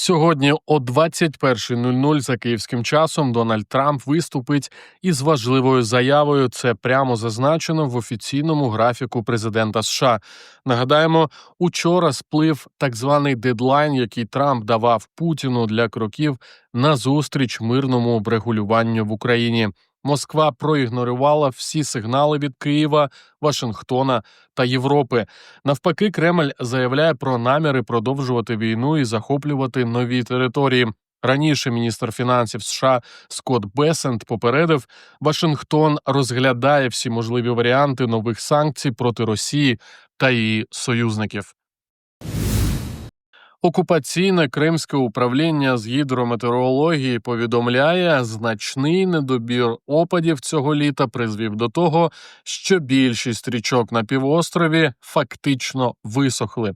Сьогодні о 21.00 за київським часом Дональд Трамп виступить із важливою заявою. Це прямо зазначено в офіційному графіку президента США. Нагадаємо, учора сплив так званий дедлайн, який Трамп давав Путіну для кроків назустріч мирному врегулюванню в Україні. Москва проігнорувала всі сигнали від Києва, Вашингтона та Європи. Навпаки, Кремль заявляє про наміри продовжувати війну і захоплювати нові території. Раніше міністр фінансів США Скотт Бесент попередив, Вашингтон розглядає всі можливі варіанти нових санкцій проти Росії та її союзників. Окупаційне кримське управління з гідрометеорології повідомляє, значний недобір опадів цього літа призвів до того, що більшість річок на півострові фактично висохли.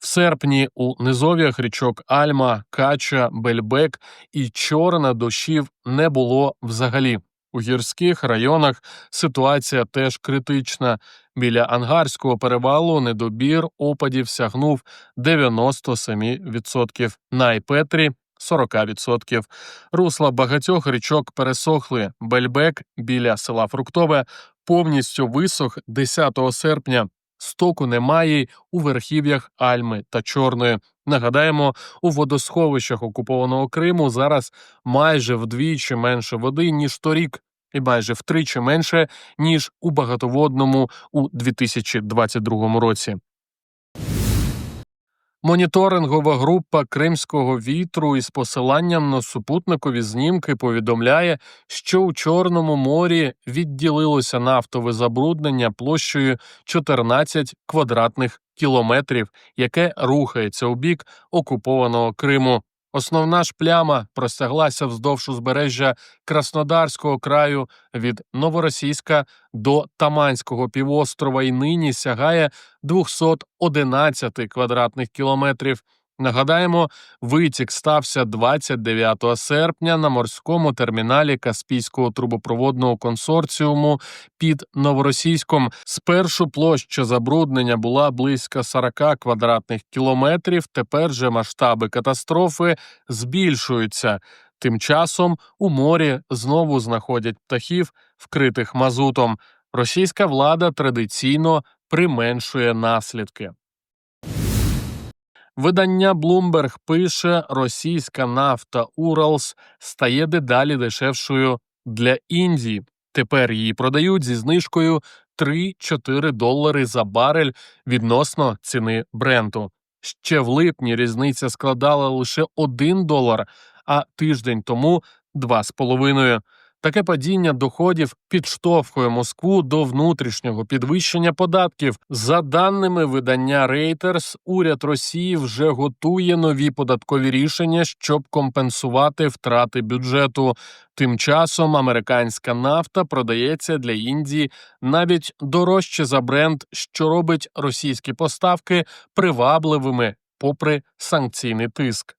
В серпні у низов'ях річок Альма, Кача, Бельбек і Чорна дощів не було взагалі. У гірських районах ситуація теж критична. Біля ангарського перевалу недобір опадів сягнув 97%, на Айпетрі 40%. Русла багатьох річок пересохли. Бельбек біля села Фруктове повністю висох 10 серпня. Стоку немає у верхів'ях Альми та Чорної. Нагадаємо, у водосховищах окупованого Криму зараз майже вдвічі менше води ніж торік, і майже втричі менше ніж у багатоводному у 2022 році. Моніторингова група Кримського вітру із посиланням на супутникові знімки повідомляє, що у Чорному морі відділилося нафтове забруднення площею 14 квадратних кілометрів, яке рухається у бік окупованого Криму. Основна ж пляма простяглася вздовж узбережжя Краснодарського краю від Новоросійська до Таманського півострова і нині сягає 211 квадратних кілометрів. Нагадаємо, витік стався 29 серпня на морському терміналі Каспійського трубопроводного консорціуму під Новоросійськом. Спершу площа забруднення була близько 40 квадратних кілометрів. Тепер же масштаби катастрофи збільшуються. Тим часом у морі знову знаходять птахів, вкритих мазутом. Російська влада традиційно применшує наслідки. Видання Bloomberg пише: російська нафта Уралс стає дедалі дешевшою для Індії. Тепер її продають зі знижкою 3-4 долари за барель відносно ціни бренту. Ще в липні різниця складала лише 1 долар, а тиждень тому 2,5. Таке падіння доходів підштовхує Москву до внутрішнього підвищення податків. За даними видання Reuters, уряд Росії вже готує нові податкові рішення, щоб компенсувати втрати бюджету. Тим часом американська нафта продається для Індії навіть дорожче за бренд, що робить російські поставки привабливими, попри санкційний тиск.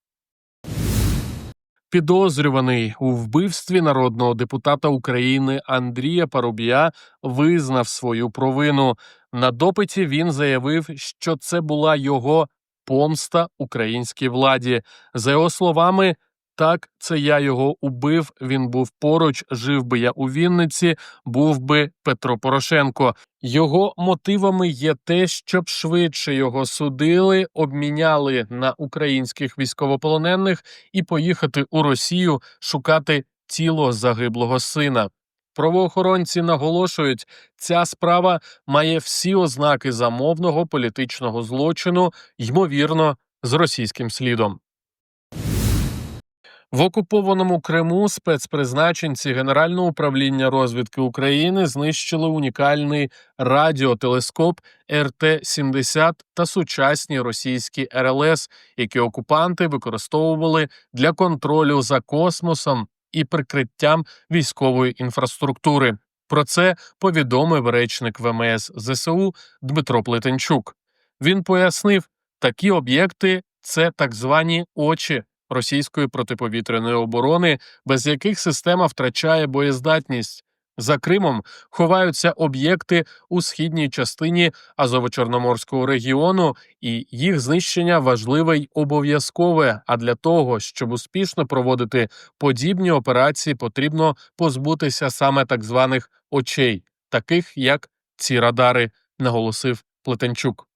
Підозрюваний у вбивстві народного депутата України Андрія Парубія визнав свою провину. На допиті він заявив, що це була його помста українській владі. За його словами, так, це я його убив. Він був поруч, жив би я у Вінниці, був би Петро Порошенко. Його мотивами є те, щоб швидше його судили, обміняли на українських військовополонених і поїхати у Росію шукати тіло загиблого сина. Правоохоронці наголошують, ця справа має всі ознаки замовного політичного злочину, ймовірно, з російським слідом. В окупованому Криму спецпризначенці Генерального управління розвідки України знищили унікальний радіотелескоп РТ-70 та сучасні російські РЛС, які окупанти використовували для контролю за космосом і прикриттям військової інфраструктури. Про це повідомив речник ВМС ЗСУ Дмитро Плетенчук. Він пояснив, такі об'єкти це так звані очі російської протиповітряної оборони, без яких система втрачає боєздатність. За Кримом ховаються об'єкти у східній частині Азово-Чорноморського регіону, і їх знищення важливе й обов'язкове. А для того, щоб успішно проводити подібні операції, потрібно позбутися саме так званих очей, таких як ці радари, наголосив Плетенчук.